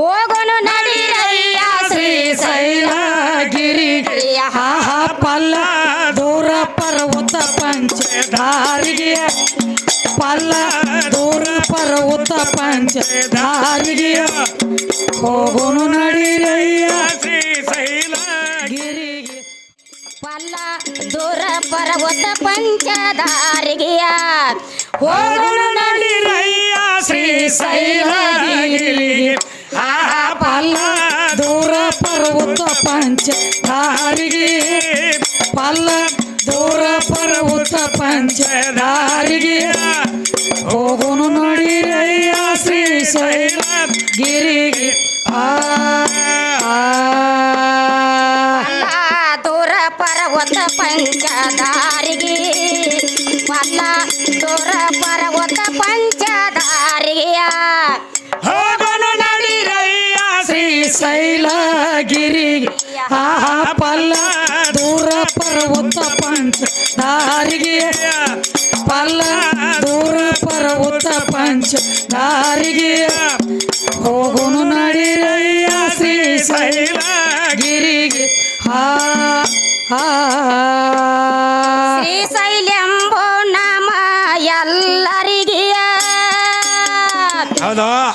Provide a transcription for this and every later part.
ಹೋಗೋನು ನಡಿರಯ್ಯ ಶ್ರೀಶೈಲಗಿರಿಗೆ ಆಹಾ ಪಲ್ಲ ದೂರ ಪರ್ವತ ಪಂಚಧಾರಿಗೆ ಪಲ್ಲ ದೂರ ಪರ್ವತ ಪಂಚಧಾರಿಗೆ ಹೋಗೋನು ನಡಿರಯ್ಯ ಗಿರಿಗೆ ಪಲ್ಲ ದೂರ ಪರ್ವತ ಪಂಚದಾರಿಗೆಯ. ಹೋಗೋನು ನಡಿರಯ್ಯ ಶ್ರೀಶೈಲಗಿರಿಗೆ ಆಹಾ ಪಲ್ಲ ದೂರ ಪರ್ವತ ಪಂಚ ದಾರಿಗೆ ಪಲ್ಲ ದೂರ ಪರ್ವತ ಪಂಚ ದಾರಿಗೆ ಹೋಗೋನು ಶ್ರೀ ಶೈಲ ಗಿರಿಗೆ. ಆ ದೂರ ಪರ್ವತ ಪಂಚದಾರಿಗೆ ಪಲ್ಲ ಶ್ರೀಶೈಲಗಿರಿಗೆ ಆ ಪಲ್ಲ ದೂರ ಪರ್ವತ ಪಂಚ ದಾರಿಗೆ ಪಲ್ಲ ದೂರ ಪರ್ವತ ಪಂಚ ದಾರಿಗೆ ಹೋಗುನು ನಡಿರಯ್ಯ ಶ್ರೀಶೈಲಗಿರಿಗೆ ಹಾ ಹಾ ಶ್ರೀಶೈಲೆಂಬೋ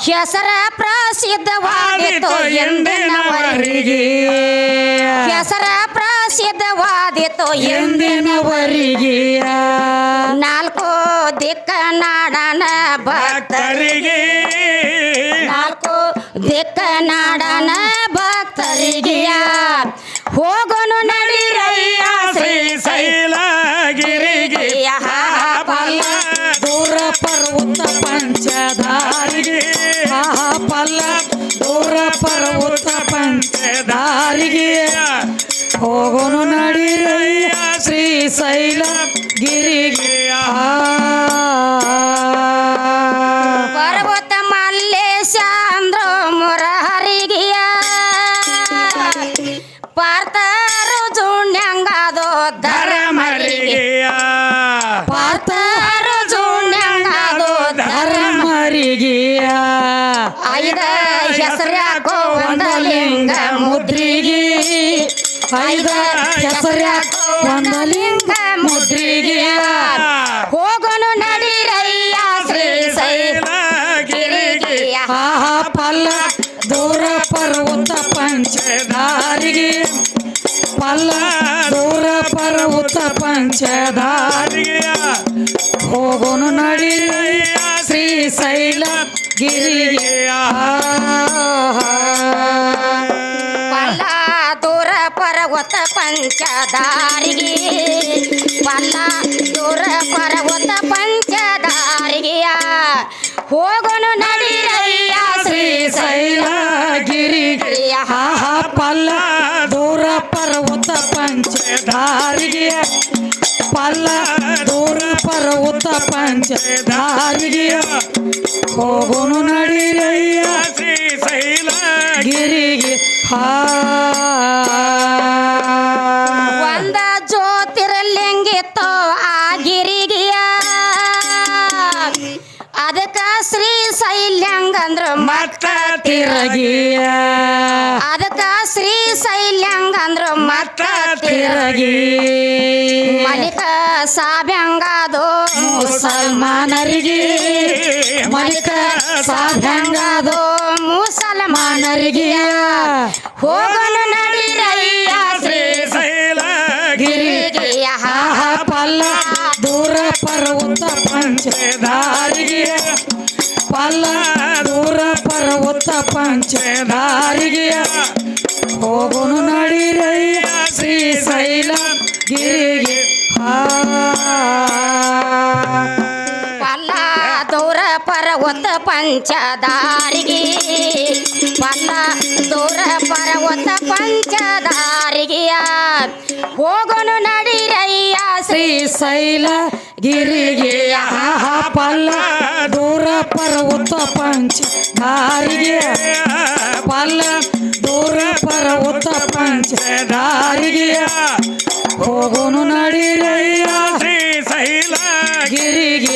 ಹೆಸರ ಪ್ರಸಿದ್ಧವಾದಿತು ಎಂದಿನವರಿಗೆ. ಹೆಸರ ಪ್ರಸಿದ್ಧವಾದಿತು ಎಂದಿನವರಿಗೆ. ನಾಲ್ಕು ದಿಕ್ಕ ನಾಡನ ಭಕ್ತ ಭಕ್ತರಿಗೆ. ನಾಲ್ಕು ದಿಕ್ಕ ನಾಡನ ಭಕ್ತರಿಗೆ. ಹೋಗೋನು ನಡಿರಯ್ಯ ಶ್ರೀಶೈಲಗಿರಿಗೆ ಪಲ್ಲ ದೂರ ಪರ್ವತ ಪಂಚದಾರಿಗೆ ಆ ಪಲ್ಲ ದೂರ ಪರ್ವತ ಪಂಚದಾರಿಗೆ ಹೋಗೋನು ನಡಿರಯ್ಯ ಶ್ರೀಶೈಲ ಗಿರಿಗೆ ಪರ್ವತ ಮಲ್ಲೇಶ ಅಂದ್ರ ಮುರಹರಿಗೆಯ. ಪಾರ್ಥರು ಜುಣ್ಯಂಗಾದೋ ಧರ್ಮರಿಗೆ ಐದ ಹೆಸರ್ಯಾಕೋ ಒಂದಲಿಂಗ ಮುದ್ರಿಗೆ ಐದ ಹೆಸರ್ಯಾಕೋ ಒಂದಲಿಂಗ ಮುದ್ರಿಗಿ ಹೋಗೋನು ನಡಿರಯ್ಯ ಶ್ರೀಶೈಲಗಿರಿಗೆಯ ಆಹಾ ಪಲ್ಲ ದೂರ ಪರ್ವತ ಪಂಚದಾರಿಗೆ ಪಲ್ಲ ದೂರ ಪರ್ವತ ಪಂಚದಾರಿಗೆ ಹೋಗೋನು ನಡಿರಯ್ಯ ಪಲ್ಲ ದೂರ ಪರ್ವತ ಪಂಚದಾರಿಗೆ ಪಲ್ಲ ದೂರ ಪರ್ವತ ಪಂಚದಾರಿಗೆಯ ಹೋಗೋನು ನಡಿರಯ್ಯ ಶ್ರೀಶೈಲ ಗಿರಿಗೆ ಆಹಾ ಪಲ್ಲ ದೂರ ಪರ್ವತ ಪಂಚದಾರಿಗೆ ಪಲ್ಲ ಪರ್ವತ ಪಂಚದಾರಿಗೆ ಹೋಗೋನು ನಡಿರಯ್ಯ. ಗಿರಿಗೆ ಹಾ ಶೈಲ್ಯಂಗಂದ್ರು ಮತ್ತ ತಿರಗಿಯ. ಅದಕ್ಕ ಶ್ರೀ ಶೈಲ್ಯಂಗಂದ್ರು ಮತ್ತ ತಿರಗಿ. ಮಲಿಕ ಸಾಭ್ಯಂಗಾದು ಮುಸಲ್ಮಾನರಿಗೆ. ಮಲಿಕ ಸಾಧಂಗದು ಮುಸಲ್ಮಾನರಿಗೆ. ಹೋಗನು ನಡಿರಯ್ಯ ಶ್ರೀ ಶೈಲ ಗಿರಿಗಿಯ ಹಾ ಪಲ್ಲ ದೂರ ಪರ್ವತ ಪಂಚದಾರಿಗೆ ಪಲ್ಲ ದೂರ ಪರ್ವತ ಪಂಚದಾರಿಗೆ ಹೋಗೋನು ನಡಿರಯ್ಯ ಶ್ರೀಶೈಲ ಗಿರಿಗೆ. ಪಲ್ಲೂರ ಪರ್ವತ ಪಂಚದಾರಿಗೆ ಪಲ್ಲ ದೂರ ಪರ್ವತ ಪಂಚದಾರಿಗೆಯ ಹೋಗೋನು ನಡಿರಯ್ಯ ಶ್ರೀ ಶ್ರೀಶೈಲ ಗಿರಿಗೆ ಪಲ್ಲ ದೂರ ಪರ್ವತ ಪಂಚ ದಾರಿಗೆ ಪಲ್ಲ ದೂರ ಪರ್ವತ ಪಂಚ ದಾರಿಗೆ ಹೋಗೋನು ನಡಿರಯ್ಯ. ಗಿರಿಗೆ ಹಾ ಕ್ಷೇತ್ರಂಬೈರಿ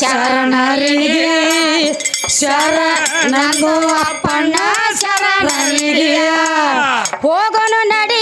ಶರಣರಿಗೆ ಶರಣಗೋ ಅಪ್ಪಣ್ಣ ಶರಣರಿಗೆ ಹೋಗೋನು ನಡಿ